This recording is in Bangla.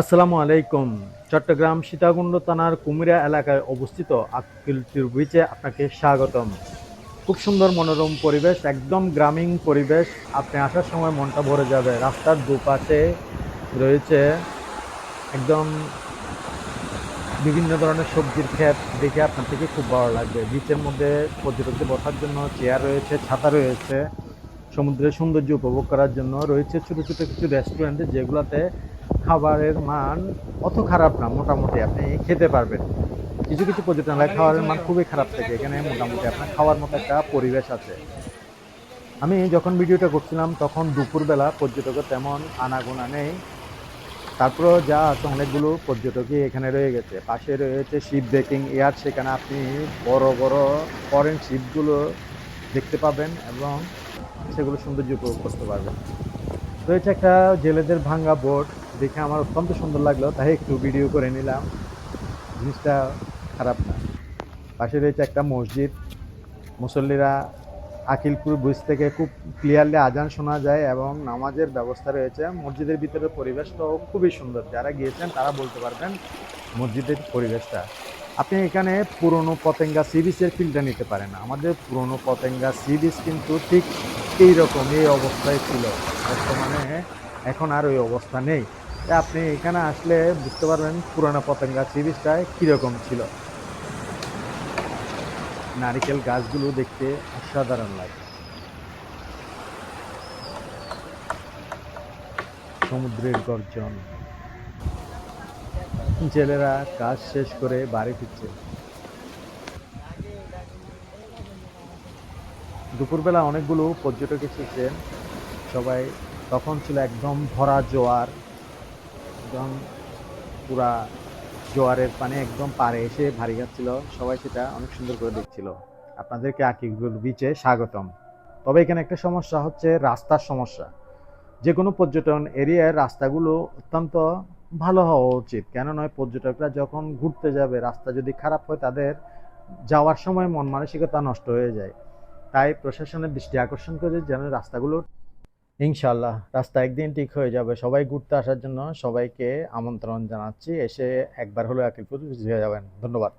আসসালামু আলাইকুম। চট্টগ্রাম সীতাকুণ্ড থানার কুমিরা এলাকায় অবস্থিত আকিলটির বিচে আপনাকে স্বাগতম। খুব সুন্দর মনোরম পরিবেশ, একদম গ্রামীণ পরিবেশ। আপনি আসার সময় মনটা ভরে যাবে। রাস্তার দুপাশে রয়েছে একদম বিভিন্ন ধরনের সবজির ক্ষেত। দেখে আপনার থেকে খুব ভালো লাগবে। বিচের মধ্যে পর্যটকদের বসার জন্য চেয়ার রয়েছে, ছাতা রয়েছে। সমুদ্রের সৌন্দর্য উপভোগ করার জন্য রয়েছে ছোটো ছোটো কিছু রেস্টুরেন্ট যেগুলোতে খাবারের মান অত খারাপ না, মোটামুটি আপনি খেতে পারবেন। কিছু কিছু পর্যটনালয় খাবারের মান খুবই খারাপ থাকে, এখানে মোটামুটি আপনার খাওয়ার মতো একটা পরিবেশ আছে। আমি যখন ভিডিওটা করছিলাম, তখন দুপুরবেলা পর্যটকের তেমন আনাগোনা নেই। তারপরেও যা আছে, অনেকগুলো পর্যটকই এখানে রয়ে গেছে। পাশে রয়েছে শিপ ব্রেকিং এয়ার, সেখানে আপনি বড় বড় ফরেন শিপগুলো দেখতে পাবেন এবং সেগুলো সৌন্দর্য উপভোগ করতে পারবেন। রয়েছে একটা জেলেদের ভাঙ্গা বোট। দেখে আমার অত্যন্ত সুন্দর লাগল, তাই একটু ভিডিও করে নিলাম। জিনিসটা খারাপ না। পাশে রয়েছে একটা মসজিদ। মুসল্লিরা আকিলপুর ব্রিজ থেকে খুব ক্লিয়ারলি আজান শোনা যায় এবং নামাজের ব্যবস্থা রয়েছে। মসজিদের ভিতরে পরিবেশটাও খুবই সুন্দর। যারা গিয়েছেন, তারা বলতে পারবেন মসজিদের পরিবেশটা। আপনি এখানে পুরনো পতেঙ্গা সি বিচের ফিল্ডটা নিতে পারেন। আমাদের পুরনো পতেঙ্গা সি বিচ কিন্তু ঠিক এই এইরকম এই অবস্থায় ছিল। বর্তমানে এখন আর ওই অবস্থা নেই। আপনি এখানে আসলে বুঝতে পারবেন পুরনো পতেঙ্গা সি বিচটায় কীরকম ছিল। নারিকেল গাছগুলো দেখতে অসাধারণ লাগে। সমুদ্রের গর্জন। জেলেরা কাজ শেষ করে বাড়ি ফিরছে। দুপুরবেলা অনেকগুলো পর্যটক এসেছেন। সবাই, তখন ছিল একদম ভরা জোয়ার। একদম পুরা জোয়ারের পানি একদম পাড়ে এসে ভারী যাচ্ছিল সবাই সেটা অনেক সুন্দর করে দেখছিল। আপনাদেরকে আকিগুল বিচে স্বাগতম। তবে এখানে একটা সমস্যা হচ্ছে রাস্তার সমস্যা। যে কোনো পর্যটন এরিয়ার রাস্তাগুলো অত্যন্ত ভালো হওয়া উচিত। কেন নয়, পর্যটকরা যখন ঘুরতে যাবে, রাস্তা যদি খারাপ হয়, তাদের যাওয়ার সময় মন মানসিকতা নষ্ট হয়ে যায়। তাই প্রশাসনের দৃষ্টি আকর্ষণ করে যেন রাস্তাগুলো ইনশাল্লাহ রাস্তা একদিন ঠিক হয়ে যাবে। সবাই ঘুরতে আসার জন্য সবাইকে আমন্ত্রণ জানাচ্ছি। এসে একবার হলো আকিলপুর ভিজিয়ে যাবেন। ধন্যবাদ।